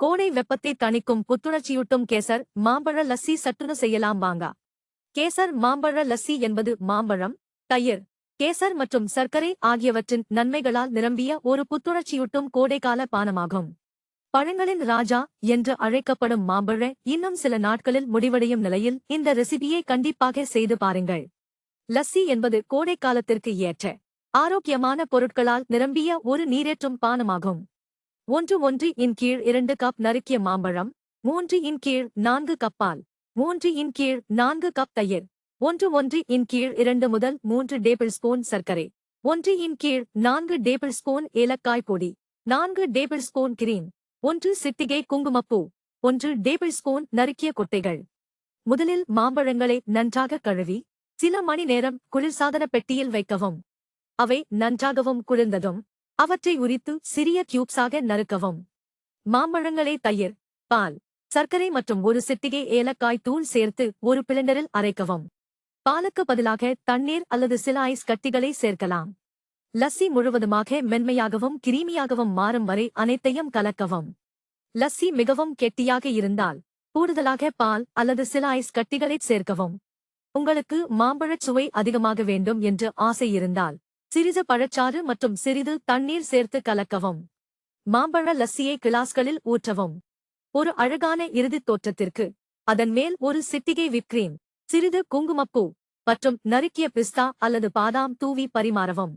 கோடை வெப்பத்தை தணிக்கும் புத்துணர்ச்சியூட்டும் கேசர் மாம்பழ லஸ்ஸி சட்டுன்னு செய்யலாம் வாங்க. கேசர் மாம்பழ லஸ்ஸி என்பது மாம்பழம் தயிர் கேசர் மற்றும் சர்க்கரை ஆகியவற்றின் நன்மைகளால் நிரம்பிய ஒரு புத்துணர்ச்சியூட்டும் கோடைக்கால பானமாகும். பழங்களின் ராஜா என்று அழைக்கப்படும் மாம்பழ இன்னும் சில நாட்களில் முடிவடையும் நிலையில் இந்த ரெசிபியை கண்டிப்பாக செய்து பாருங்கள். லஸ்ஸி என்பது கோடைக்காலத்திற்கு ஏற்ற ஆரோக்கியமான பொருட்களால் நிரம்பிய ஒரு நீரேற்றும் பானமாகும். ஒன்று ஒன்று இன் கீழ் இரண்டு கப் நறுக்கிய மாம்பழம் மூன்று இன் கீழ் நான்கு கப்பால் மூன்று இன் கீழ் நான்கு கப் தயிர் ஒன்று ஒன்று இன் கீழ் இரண்டு முதல் மூன்று டேபிள் ஸ்பூன் சர்க்கரை ஒன்று இன் கீழ் நான்கு டேபிள் ஸ்பூன் ஏலக்காய் பொடி நான்கு டேபிள் ஸ்பூன் கிரீம் ஒன்று சிட்டிகை குங்குமப்பூ ஒன்று டேபிள் ஸ்பூன் நறுக்கிய கொட்டைகள். முதலில் மாம்பழங்களை நன்றாக கழுவி சில மணி நேரம் குளிர்சாதன பெட்டியில் வைக்கவும். அவை நன்றாகவும் குளிர்ந்ததும் அவற்றை உரித்து சிறிய கியூப்ஸாக நறுக்கவும். மாம்பழங்களை தயிர் பால் சர்க்கரை மற்றும் ஒரு சிட்டிகை ஏலக்காய் தூள் சேர்த்து ஒரு பிளண்டரில் அரைக்கவும். பாலுக்கு பதிலாக தண்ணீர் அல்லது சில ஐஸ் கட்டிகளை சேர்க்கலாம். லஸ்ஸி முழுவதுமாக மென்மையாகவும் கிரீமியாகவும் மாறும் வரை அனைத்தையும் கலக்கவும். லஸ்ஸி மிகவும் கெட்டியாக இருந்தால் கூடுதலாக பால் அல்லது சில ஐஸ் கட்டிகளை சேர்க்கவும். உங்களுக்கு மாம்பழச் சுவை அதிகமாக வேண்டும் என்று ஆசை இருந்தால் சிறிது பழச்சாறு மற்றும் சிறிது தண்ணீர் சேர்த்து கலக்கவும். மாம்பழ லஸ்ஸியை கிளாஸ்களில் ஊற்றவும். ஒரு அழகான இறுதித் தோற்றத்திற்கு. அதன் மேல் ஒரு சிட்டிகை விப்கிரீம். சிறிது குங்குமப்பூ மற்றும் நறுக்கிய பிஸ்தா அல்லது பாதாம் தூவி பரிமாறவும்.